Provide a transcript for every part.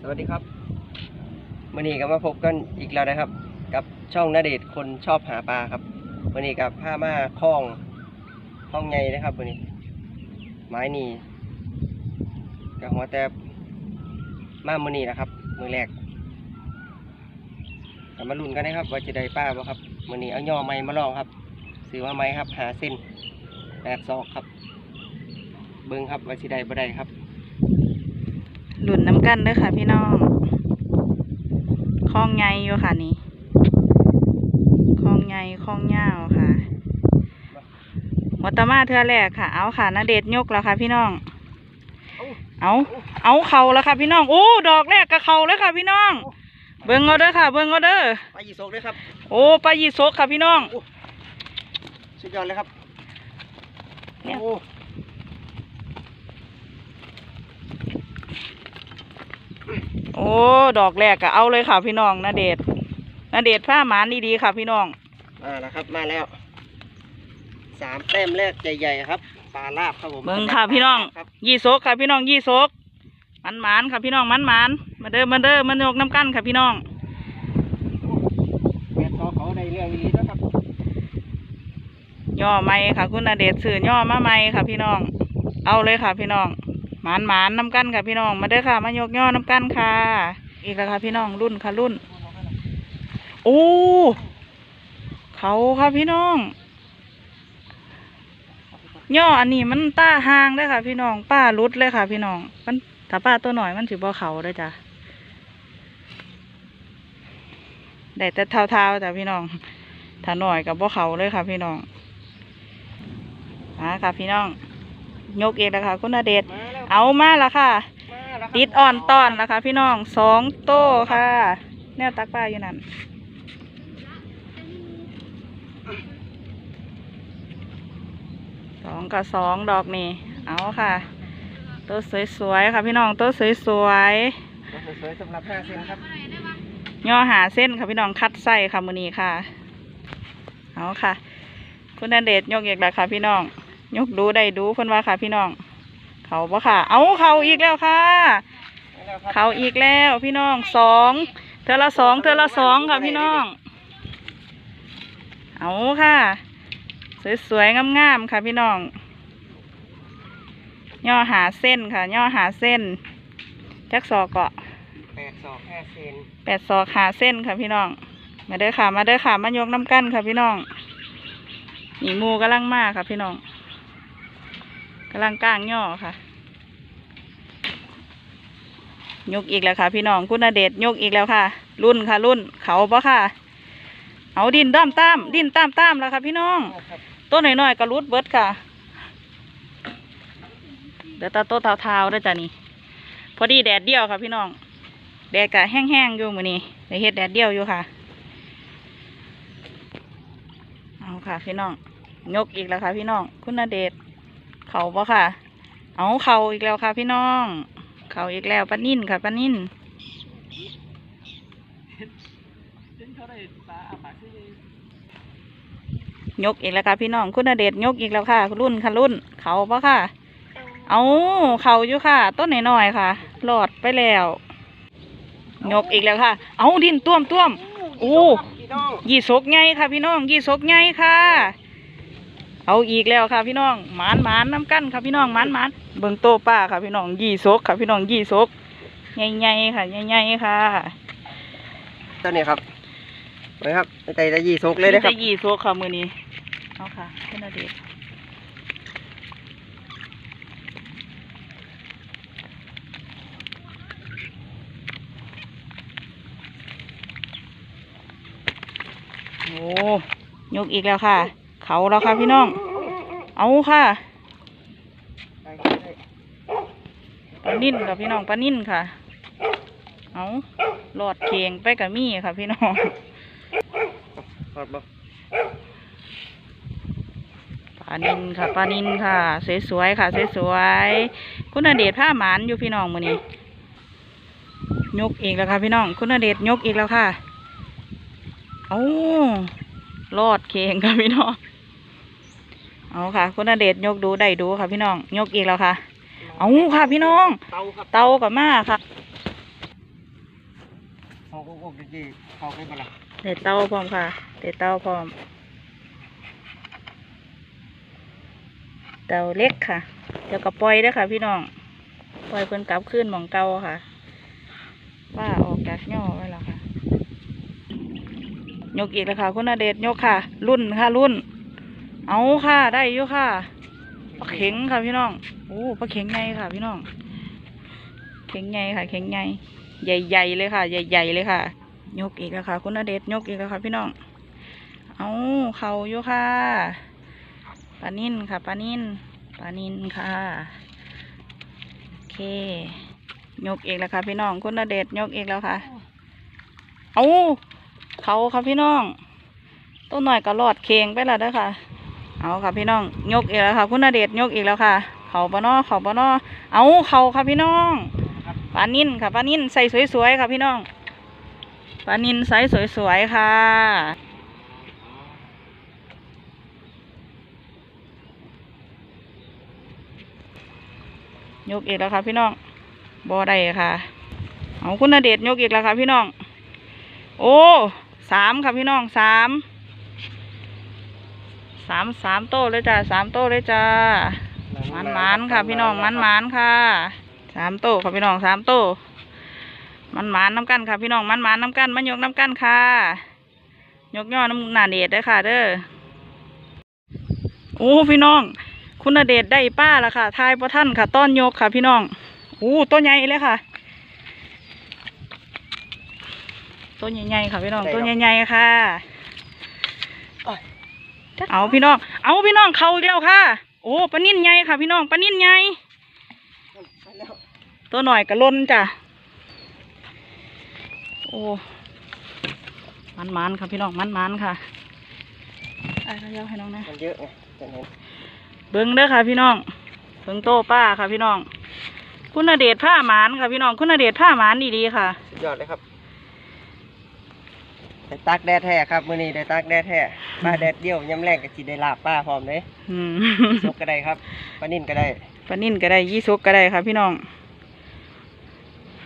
สวัสดีครับมื่อนี้ก็มาพบกันอีกแล้วนะครับ กับช่องนาเดชคนชอบหาปลาครับมื่อนี้กับผ้ามาคล้องคล้องใหญ่นะครับมื่อนี้ไม้นี่กับหัวแต่มามื่อนี้นะครับ มือแรกก็มาลุ้นกันนะครับ ว่าจะได้ป้าบ่ครับมื่อนี้เอาย่อไม้มาลองครับซื้อมาไม้ครับ หาเส้นแปดศอกครับ เบิ้งครับว่าจะได้บ่ได้ครับ หลุนน้ำกันเด้อค่ะพี่น้องคลองใหญ่อยู่ค่ะนี่คลองใหญ่คลองยาวค่ะหัวตะมาเทือแรกค่ะ เอาค่ะนาเดชน์ยกแล้วค่ะ พี่น้อง เอาเอาเข่าแล้วค่ะ พี่น้องโอ้ดอกแรกกับเข่าแล้วค่ะ พี่น้อง เบิ่งเอาเด้อค่ะ เบิ่งเอาเด้อไปยีโซกด้วยครับ โอ้ปลายีสกค่ะพี่น้องสุดยอดเลยครับเนี่ย โอ้โอ้ ดอกแรกก็เอาเลยค่ะพี่น้องนาเดชน์นาเดชน์ผ้าหมานดีๆค่ะพี่น้อง มาแล้วครับมาแล้วสามแต้มแรกใหญ่ๆครับปลาลาบครับผมเบิ่งค่ะพี่น้อง ครับยี่สกค่ะพี่น้องยี่สกมันหมานค่ะพี่น้องมันหมานมาเด้อมาเด้อมันยกน้ำกันค่ะพี่น้องแกะซอเขาในเรื่องนี้นะครับย่อไม้ค่ะ คุณนาเดชน์สื่อย่อมาไม้ค่ะพี่น้อง เอาเลยค่ะพี่น้อง หมานหมานน้ำกันค่ะพี่น้อง มาเด้อค่ะ มายกย่อน้ำกันค่ะ อีกแล้วค่ะพี่น้องรุ่นค่ะรุ่น โอ้เขาค่ะพี่น้อง ย่ออันนี้มันต้าห่างเลยค่ะ พี่น้องป้ารุดเลยค่ะ พี่น้องมันถ้าป้าตัวหน่อยมันถือบ่เขาเลยจ้ะได้แต่เท้าๆจ้ะพี่น้องถ้าหน่อยกับบ่เขาเลยค่ะ พี่น้องมาค่ะพี่น้อง ยกเองแล้วค่ะคุณอาเดชมาแล้วเอามาแล้วค่ะมาแล้วครับติดอ่อนตอนแล้วค่ะพี่น้องสองโต้ค่ะ แนวตักปลาอยู่นั่นสองกับสองดอกนี่ เอาค่ะ ตัวสวยๆค่ะพี่น้องตัวสวยสวยๆสำหรับห้าเซนครับๆย่อหาเส้นค่ะพี่น้องคัดไส้ค่ะมือนี้ค่ะ เอาค่ะ คุณนันเดชน์ยกเอกแล้วค่ะพี่น้อง ยกดูได้ดูเพิ่นว่าค่ะ พี่น้อง เขาปะค่ะ เอาเขาอีกแล้วค่ะมาแล้วครับเขาอีกแล้วพี่น้องสองเธอละสองเธอละสองค่ะพี่น้อง เอาค่ะ สวยๆงามๆค่ะพี่น้อง ย่อหาเส้นค่ะ ย่อหาเส้นจักศอกเกาะแปดศอกห้าเซนแปดศอกหาเส้นค่ะพี่น้อง มาเด้อค่ะ มาเด้อค่ะมายกน้ำกันค่ะพี่น้องนี่หมูกำลังมาค่ะพี่น้องกำลังก้างย่อค่ะ ยกอีกแล้วค่ะ พี่น้องคุณเดชยกอีกแล้วค่ะ รุ่นค่ะ รุ่นเขาปะค่ะ เอาดินด้ามตามดินตามตามแล้วค่ะ พี่น้องครับต้นหน่อยๆก็รุดเบิดค่ะ เดี๋ยวตาโตเท้าๆด้วยจ้ะนี่ พอดีแดดเดียวค่ะ พี่น้อง แดดกะแห้งๆอยู่มือนี้ได้เฮ็ดแดดเดียวอยู่ค่ะ เอาค่ะ พี่น้อง ยกอีกแล้วค่ะ พี่น้อง คุณเดช เขาปะค่ะ เอาเขาอีกแล้วค่ะพี่น้อง เขาอีกแล้วปลานิ่นค่ะปลานิ่นยกอีกแล้วค่ะพี่น้องคุณเดชยกอีกแล้วค่ะ รุ่นค่ะรุ่น เขาปะค่ะ เอาเขาอยู่ค่ะ ต้นหน่อยๆค่ะ หลอดไปแล้ว ยกอีกแล้วค่ะ เอาดินต้วมต้วมโอ้พี่น้องยี่สกไงค่ะพี่น้อง ยี่สกไงค่ะ เอาอีกแล้วค่ะพี่น้องหมานหมานน้ำกันค่ะพี่น้องหมานหมานเบิ่งโตป้าค่ะพี่น้องยี่สกค่ะพี่น้องยี่สกใหญ่ๆค่ะใหญ่ๆค่ะตัวนี้ครับไปครับไปไต่ตะยี่โซกเลยนะครับมีแต่ยี่สกค่ะมือนี้เอาค่ะคุณอเดชน์โอ้ยกอีกแล้วค่ะ เขาแล้วค่ะพี่น้อง เอาค่ะไปไปไปปลานิ่นค่ะพี่น้องปลานิ่นค่ะ เอาหลอดเคียงไปกับมี่ค่ะพี่น้องถอดบ่ปลานินค่ะปลานินค่ะสวยๆค่ะสวยๆคุณอเดชผ้าหมานอยู่พี่น้องมือนี้ยกอีกแล้วค่ะพี่น้องคุณอเดชยกอีกแล้วค่ะเอารอดเคียงค่ะพี่น้อง เอาค่ะคุณอเดชยกดูได้ดูค่ะพี่น้องยกอีกแล้วค่ะ เอาค่ะพี่น้อง เตาครับเตากับมาค่ะโอ้โหจีเข้าไปบ้างละเด็ดเต้าพร้อมค่ะเด็ดเต้าพร้อม เต้าเล็กค่ะเดี๋ยวก็ปล่อยเด้อค่ะ พี่น้องปล่อยเพิ่นกลับขึ้นหมองเก่าค่ะป้าออกจากย่อไว้แล้วค่ะ ยกอีกแล้วค่ะคุณอาเดชยกค่ะ รุ่นค่ะรุ่น เอาค่ะได้อยู่ค่ะปลาเข็งค่ะพี่น้องโอ้ปลาเข็งไงค่ะ พี่น้อง เข็งไงค่ะ เข็งไงใหญ่ๆเลยค่ะ ใหญ่ๆเลยค่ะ ยกอีกแล้วค่ะ คุณอาเดชยกอีกแล้วค่ะ พี่น้อง เอาเข่าอยู่ค่ะปลานิ่นค่ะปลานิ่นปลานิ่นค่ะโอเค ยกอีกแล้วค่ะ พี่น้องคุณอาเดชยกอีกแล้วค่ะเอาเขาค่ะพี่น้องต้นหน่อยก็รอดเคงไปแล้วเด้อค่ะ เอาค่ะพี่น้องยกอีกแล้วค่ะ คุณอาเดชยกอีกแล้วค่ะ เขาปะนอเขาปะนอเอาเขาค่ะพี่น้องปลานิ่นค่ะปลานิ่นใส่สวยๆค่ะพี่น้องปลานิ่นไซส์สวยๆค่ะยกอีกแล้วค่ะพี่น้องบอได้ค่ะ เอาคุณณเดชยกอีกแล้วค่ะพี่น้อง โอ้สามค่ะพี่น้องสาม สามสามโต้เลยจ้าสามโต้เลยจ้ามันมันๆค่ะ พี่น้องมันมันๆค่ะสามโต้ค่ะพี่น้องสามโต้มันหมานน้ำกันค่ะ พี่น้องมันหมานน้ำกันมันยกน้ำกันค่ะ ยกย่อน้ำหนาเดชได้อค่ะ เด้อโอ้พี่น้อง คุณณเดชน์ได้ป้าแล้วค่ะทายพระท่านค่ะ ต้อนยกค่ะ พี่น้องโอ้ต้นใหญ่เลยค่ะต้นใหญ่ๆค่ะพี่น้องต้นใหญ่ๆค่ะ เอาพี่น้อง เอาพี่น้องเขาอีกแล้วค่ะ โอ้ปลานิ่นใหญ่ค่ะ พี่น้องปลานิ่นใหญ่ไปแล้วตัวหน่อยกระล้นจ้ะ โอ้มันมันๆค่ะพี่น้องมันมันๆค่ะไอ้ข้าวยาวให้น้องนะมันเยอะไงจะเห็นเบิ้งเด้อค่ะ พี่น้องเบิ้งโตป้าค่ะ พี่น้อง คุณณเดชน์ผ้าหมานค่ะพี่น้อง คุณณเดชน์ผ้าหมานดีๆค่ะ สุดยอดเลยครับ ได้ตักแดดแท้ครับมื้อนี้ได้ตักแดดแท้ป้าแดดเดียวยำแรงก็สิได้ลาบป้าพร้อมเลยอืมสุกก็ได้ครับปลานิ่นก็ได้ปลานิ่นก็ได้ยี่สุกก็ได้ค่ะพี่น้อง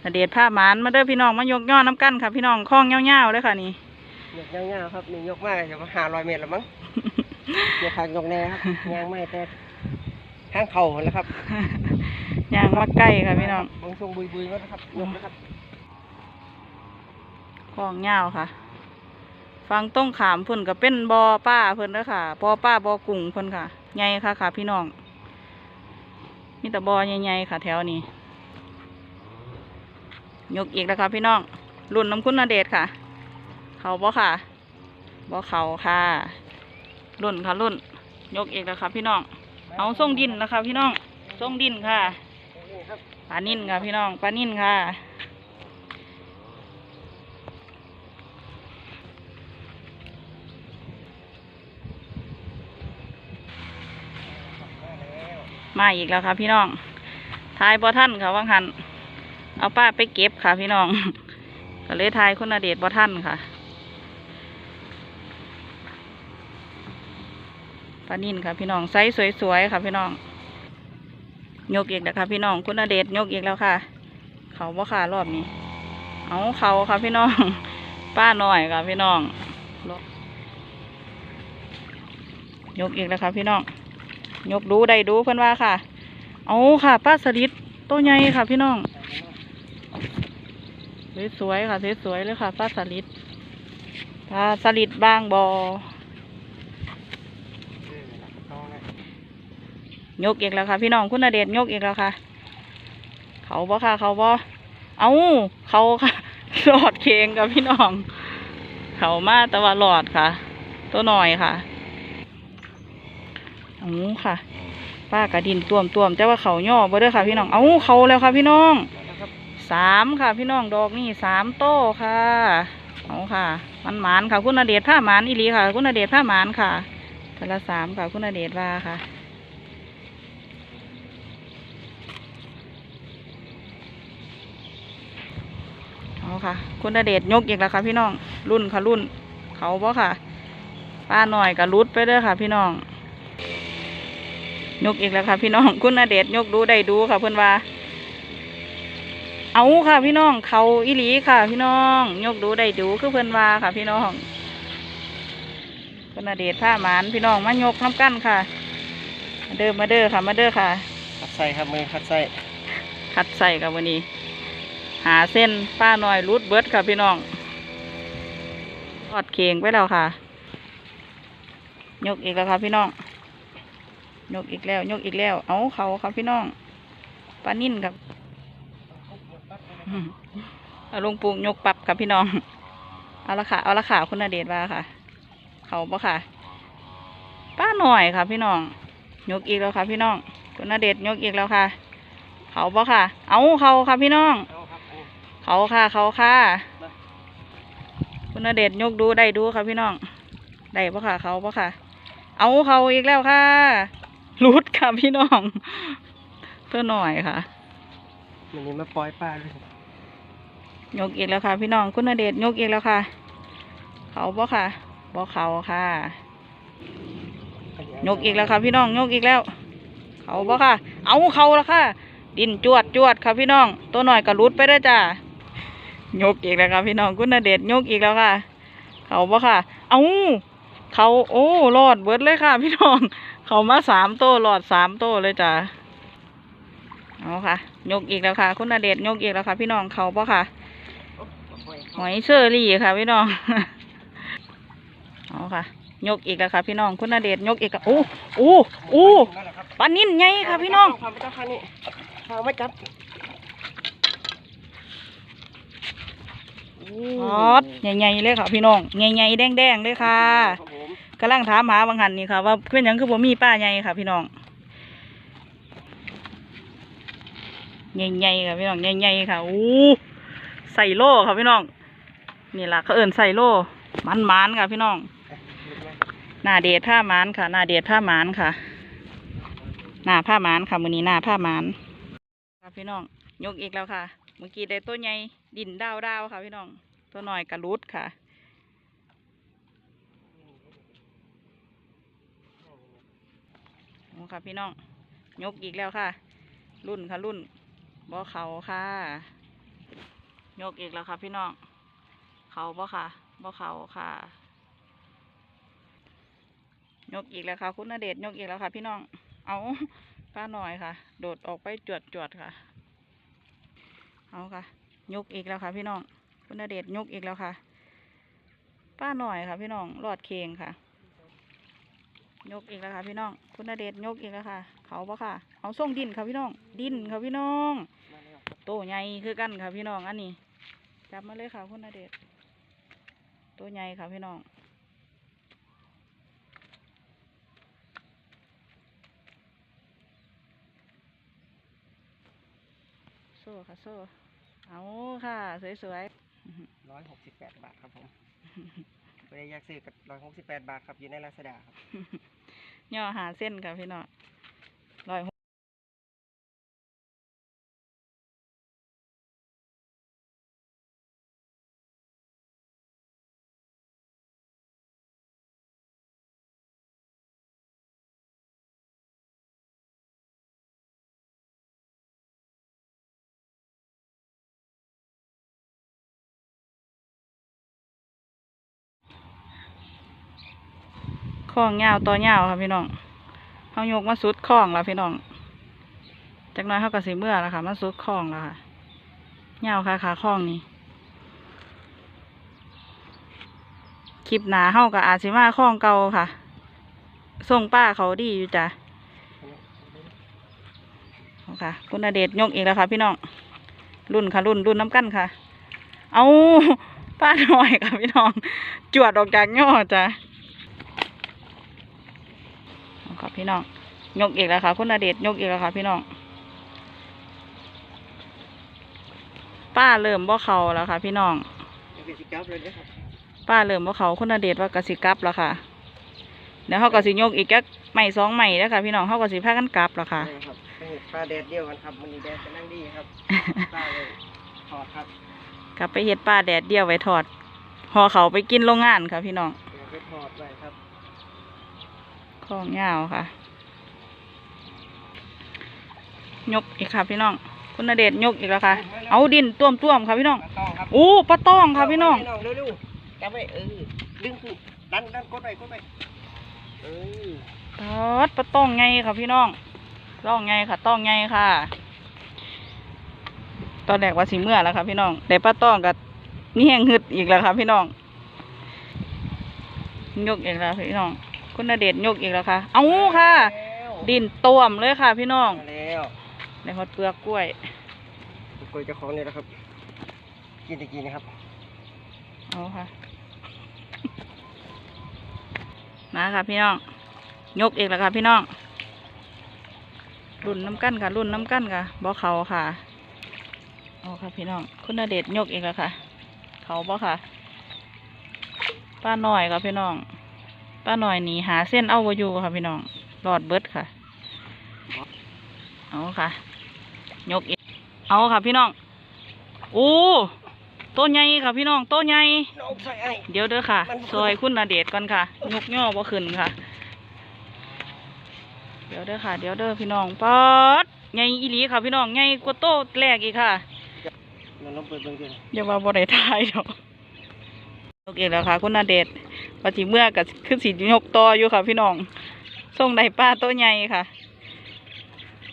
ณเดชน์ผ้าหมานมาเด้อพี่น้องมายกย่อน้ำกันค่ะพี่น้องคล้องเงี้ยวๆเลยค่ะนี่ยกยาวๆครับนี่ยกมากจะมาห้าร้อยเมตรแล้วมั้งยกทางยกแน่ครับยางไม่แต่ข้างเข่าแล้วครับย่างมาใกล้ค่ะพี่น้องบางช่วงบุยบุยๆมันนะครับยกนะครับคลองเงาวค่ะ ฟังต้องขามเพิ่นก็เป็นบอป้าเพิ่นเด้อค่ะบอป้าบอกุ่งเพิ่นค่ะใหญ่ค่ะค่ะ พี่น้องมีแต่บอใหญ่ๆค่ะ แถวนี้ยกอีกแล้วค่ะพี่น้องรุ่นน้ำคุณนาเดชค่ะ เขาบ่ค่ะบ่เขาค่ะรุ่นค่ะรุ่น ยกอีกแล้วค่ะ พี่น้องเอาส่งดินนะคะ พี่น้องส่งดินค่ะปลานิ่นค่ะ พี่น้องปลานิ่นค่ะ มาอีกแล้วค่ะพี่น้องทายบอท่านค่ะว่างหันเอาป้าไปเก็บค่ะพี่น้องก็เลยทายคุณอเดชบอท่านค่ะปลานิ่นค่ะพี่น้องไซส์สวยๆค่ะพี่น้องยกอีกแล้วค่ะพี่น้องคุณอเดชยกอีกแล้วค่ะ เขาบ่ค่ะรอบนี้ เอาเขาค่ะพี่น้อง ป้าหน่อยค่ะพี่น้องยกอีกแล้วค่ะพี่น้อง ยกดูได้ดูเพื่อนว่าค่ะ เอาค่ะป้าสลิดตัวใหญ่ค่ะ พี่น้อง สวยๆค่ะสวยๆเลยค่ะป้าสลิดป้าสลิดบางบอยกอีกแล้วค่ะ พี่น้องคุณเดชยกอีกแล้วค่ะ เขาบ่ค่ะ เขาบ่เอาเขาค่ะหลอดเคงกับพี่น้อง เขามาแต่ว่าหลอดค่ะ ตัวหน่อยค่ะ เอาค่ะป้ากระดินต่วมต่วมแต่ว่าเขาย่อบ่เด้อค่ะ พี่น้อง เอาเขาแล้วค่ะ พี่น้องสามค่ะ พี่น้องดอกนี่สามโต้ค่ะเอาค่ะมันหมานค่ะ คุณณเดชผ้าหมานอีลีค่ะ คุณณเดชผ้าหมานค่ะแต่ละสามค่ะ คุณณเดชว่าค่ะเอาค่ะ คุณณเดชยกอีกแล้วค่ะ พี่น้องรุ่นค่ะรุ่นเขาบ่ค่ะป้าหน่อยกับรุดไปเด้อค่ะ พี่น้อง ยกอีกแล้วค่ะ พี่น้องคุณณเดชน์ยกดูได้ดูค่ะเพื่อนว่า เอาค่ะ พี่น้องเขาอีหลีค่ะ พี่น้อง ยกดูได้ดูคือเพิ่นว่าค่ะ พี่น้องเพิ่นน่ะเดชผ้าหมานพี่น้องมายกน้ำกันค่ะ มาเด้อมาเด้อค่ะ มาเด้อค่ะคัดไส้ครับมือคัดไส้คัดใส่กับวันนี้ หาเส้นป้าหน่อยรูดเบิดค่ะ พี่น้องทอดเข่งไปแล้วค่ะ ยกอีกแล้วค่ะ พี่น้อง ยกอีกแล้ว ยกอีกแล้ว เอาเขาครับพี่น้องปลานิ่นครับเอาลงปรุงยกปรับครับพี่น้อง เอาละค่ะ เอาละค่ะคุณนาเดชว่าค่ะ เขาปะค่ะ ป้าหน่อยค่ะพี่น้อง ยกอีกแล้วค่ะพี่น้อง คุณนาเดชยกอีกแล้วค่ะ เขาปะค่ะ เอาเขาค่ะพี่น้อง เขาค่ะ เขาค่ะ คุณณเดชยกดูได้ดูค่ะพี่น้อง ได้ปะค่ะ เขาปะค่ะ เอาเขาอีกแล้วค่ะ รุดค่ะพี่น้องเพื่อหน่อยค่ะวันนี้มาปล่อยปลาเลยยกอีกแล้วค่ะ พี่น้องคุณณเดชน์ยกอีกแล้วค่ะ เขาปะค่ะบ่เขาค่ะ ยกอีกแล้วค่ะ พี่น้องยกอีกแล้ว เขาปะค่ะ เอาเขาแล้วค่ะ ดินจวดจวดค่ะพี่น้อง ตัวหน่อยก็รุดไปได้อจ้ายกอีกแล้วค่ะพี่น้องคุณณเดชน์ยกอีกแล้วค่ะ เขาปะค่ะ เอาเขาโอ้รอดเบิดเลยค่ะ พี่น้อง เขามาสามโต้รอดสามโต้เลยจ้ะเอาค่ะ ยกอีกแล้วค่ะ คุณณเดชน์ยกอีกแล้วค่ะ พี่น้องเขาปะค่ะหอยเชอรี่ค่ะพี่น้องเอาค่ะ ยกอีกแล้วค่ะ พี่น้องคุณณเดชน์ยกอีกแล้วโอ้โอ้โอ้ปลานิ่นใหญ่ค่ะ พี่น้องทำไปเจ้าค่ะนี่ทางไม่จับฮอตใหญ่ๆเลยค่ะ พี่น้องใหญ่ๆแดงๆเลยค่ะครับผม กำลังถามหาบางหันนี่ค่ะ ว่าเป็นหยังคือบ่มีป้าใหญ่ค่ะ พี่น้องใหญ่ๆค่ะพี่น้องใหญ่ๆค่ะอู้ใส่โล่ค่ะพี่น้องนี่ล่ะเขาเอิ่นใส่โล่มันๆค่ะพี่น้องหน้าเดชผ้ามานค่ะหน้าเดชผ้ามานค่ะหน้าผ้ามานค่ะมือนี้หน้าผ้ามานค่ะพี่น้องยกอีกแล้วค่ะ เมื่อกี้ได้ตัวใหญ่ดินดาวดาวค่ะพี่น้อง ตัวหน่อยกระลุดค่ะโอ้ ค่ะพี่น้องยกอีกแล้วค่ะ รุ่นค่ะรุ่นบ่อเขาค่ะ ยกอีกแล้วค่ะ พี่น้องเขาบ่ค่ะบ่อเขาค่ะ ยกอีกแล้วค่ะ คุณณเดชยกอีกแล้วค่ะ พี่น้อง เอาป้าหน่อยค่ะ โดดออกไปจวดจวดค่ะ เอาค่ะ ยกอีกแล้วค่ะ พี่น้องคุณณเดชยกอีกแล้วค่ะ ป้าหน่อยค่ะ พี่น้องรอดเคงค่ะ ยกอีกแล้วค่ะพี่น้อง คุณเดชยกอีกแล้วค่ะ เขาปะค่ะ เอาส่งดินค่ะพี่น้อง ดินค่ะพี่น้องโตใหญ่คือกันค่ะพี่น้องอันนี้จับมาเลยค่ะคุณเดชน์ตัวใหญ่ค่ะพี่น้องโซ่ค่ะโซ่เอาค่ะ สวยๆร้อยหกสิบแปดบาทครับผม ไม่ได้อยากซื้อกับร้อยหกสิบแปดบาทครับอยู่ในลาซาด้าครับ ย่อหาเส้นค่ะพี่น้อง ข้องยาวต่อยาวค่ะพี่น้องเขายกมาสุดข้องแล้วพี่น้องจากน้อยเขากระสีเมื่อแล้วค่ะมาสุดข้องแล้วค่ะยาวค่ะขาข้องนี่คลิปหนาเข้ากับอาจสิมาข้องเก่าค่ะส่งป้าเขาดีอยู่จ้ะค่ะคุณณเดชยกอีกแล้วค่ะ พี่น้องรุ่นค่ะ รุ่นรุ่นน้ำกั้นค่ะ เอาป้าหน่อยค่ะพี่น้อง จวดออกจากย่อจ้ะ ค่ะพี่น้องยกอีกแล้วค่ะคุณณเดชน์ยกอีกแล้วค่ะพี่น้อง ป้าเริ่มบ่เขาแล้วค่ะ พี่น้องยังเป็นสิกับเลยนะครับป้าเริ่มบ่เขาคุณณเดชน์ว่ากสิกลับแล้วค่ะเดี๋ยวเขาก็สิยกอีกแก๊กใหม่สองใหม่แล้วค่ะพี่น้องเขาก็สิพากันกลับแล้วค่ะนี่ครับนี่ปลาแดดเดียวกันครับมันนี้แดดกำลังดีครับปลาเลยทอดครับ กลับไปเฮ็ดป้าแดดเดียวไว้ทอดห่อเขาไปกินโรงงานค่ะพี่น้องเดี๋ยวไปทอดไว้ครับ ของยาวค่ะ ยกอีกค่ะพี่น้อง คุณณเดชน์ยกอีกแล้วค่ะ เอาดินต้วมต้วมๆค่ะพี่น้องปลาต้องครับโอ้ปลาต้องค่ะพี่น้องเร็วๆจับไว้เออดึงขึ้นดันดันกดไปกดไปเออปอดปลาต้องไงค่ะพี่น้องต้องไงค่ะต้องไงค่ะ ตอนแรกว่าสีเมื่อแล้วค่ะพี่น้องแต่ปลาต้องกับนี่แห้งหึดอีกแล้วค่ะพี่น้องยกอีกแล้วพี่น้อง คุณณเดชน์ยกอีกแล้วค่ะ เอาค่ะแล้วดินต้วมเลยค่ะ พี่น้องมาแล้วในฮอดเปลือกกล้วย กล้วยเจ้าของนี่แหละครับ กินตะกี้นะครับเอาค่ะ มาค่ะพี่น้อง ยกอีกแล้วค่ะพี่น้อง รุ่นน้ำกั้นค่ะ รุ่นน้ำกั้นค่ะบ่เขาค่ะเอาค่ะพี่น้อง คุณณเดชน์ยกอีกแล้วค่ะ เขาบ่ค่ะ ป้าหน่อยค่ะพี่น้อง ป้าหน่อยหนีหาเส้นเอาบ่อยู่ค่ะพี่น้องรอดเบิดค่ะ เอาค่ะ ยกอีกเอาค่ะพี่น้องโอ้โต้นใหญ่ค่ะพี่น้องโต้นใหญ่น้องใส่ไอ้เดี๋ยวเด้อค่ะมันบ่ซอยคุณนาเดชน์ก่อนค่ะยกย่อบ่ขึ้นค่ะ เดี๋ยวเด้อค่ะ เดี๋ยวเด้อพี่น้องป๊อดใหญ่อีหลีค่ะพี่น้องใหญ่กว่าโตแรกอีกค่ะมันลองเปิดเบิ่งดูอย่าว่าบ่ได้ทายดอกย กอีกแล้วค่ะ คุณนาเดชน์ปฏิเมื่อกับขึ้นสียกต่ออยู่ค่ะพี่น้องส่งได้ป้าโตใหญ่ค่ะ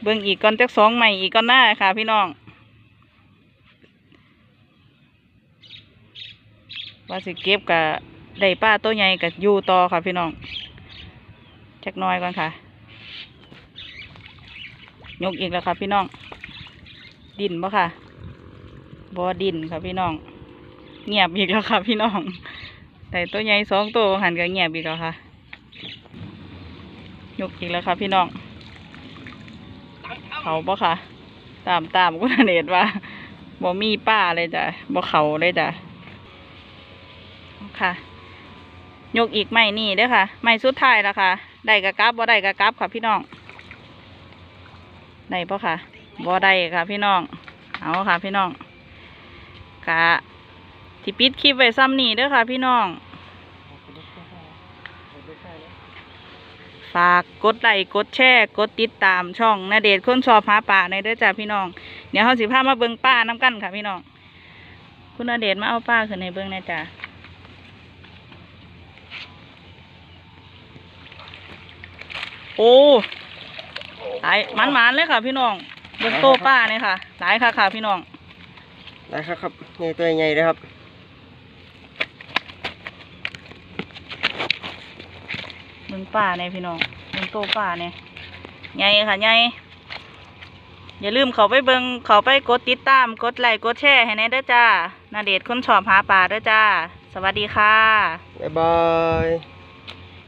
เบิ่งอีกก่อนจักสองใหม่อีกก่อนหน้าค่ะ พี่น้องว่าสิเก็บกับได้ป้าโตใหญ่กับยูต่อค่ะพี่น้องจักหน้อยก่อนค่ะ ยกอีกแล้วค่ะพี่น้อง ดินบ่ค่ะบ่ดินค่ะพี่น้อง เงียบอีกแล้วค่ะพี่น้องแต่ตัวใหญ่สองตัวหันก็เงียบอีกแล้วค่ะยกอีกแล้วค่ะพี่น้องเขาบ่ค่ะ ตามตามกุณเนตว่าบ่มีป้าเลยจ้ะบ่เขาเลยจ้ะค่ะ ยกอีกไม้นี่เด้อค่ะ ไม้สุดท้ายแล้วค่ะ ได้กะกับบ่ได้กะกับค่ะพี่น้องได้ปะค่ะบ่ได้ค่ะพี่น้อง เอาค่ะพี่น้องกะ ที่ปิดคลิปไว้ซ้ำนี่เด้อค่ะพี่น้อง ฝากกดไลค์กดแชร์กดติดตามช่องนาเดชคนชอบหาป่าในเด้อจ้าพี่น้อง เดี๋ยวเขาสิพามาเบิ่งป้าน้ำกันค่ะพี่น้อง คุณนาเดชมาเอาป้าขึ้นในเบิ่งนะจ้าโอ้หลายมันมันๆเลยค่ะพี่น้องเบิ่งโตป้าเนี่ยค่ะ หลายค่ะค่ะพี่น้องได้ครับครับนี่ตัวใหญ่เลยครับ เบิ่งป้าเนี่ยพี่น้องเบิ่งโตป่าเนี่ยไงค่ะไงอย่าลืมเขาไปเบิงเขาไปกดติดตาม กดไลค์กดแชร์ให้แน่เด้อจ้านาเดชคนชอบหาปลาเด้อจ้า สวัสดีค่ะ บ๊ายบาย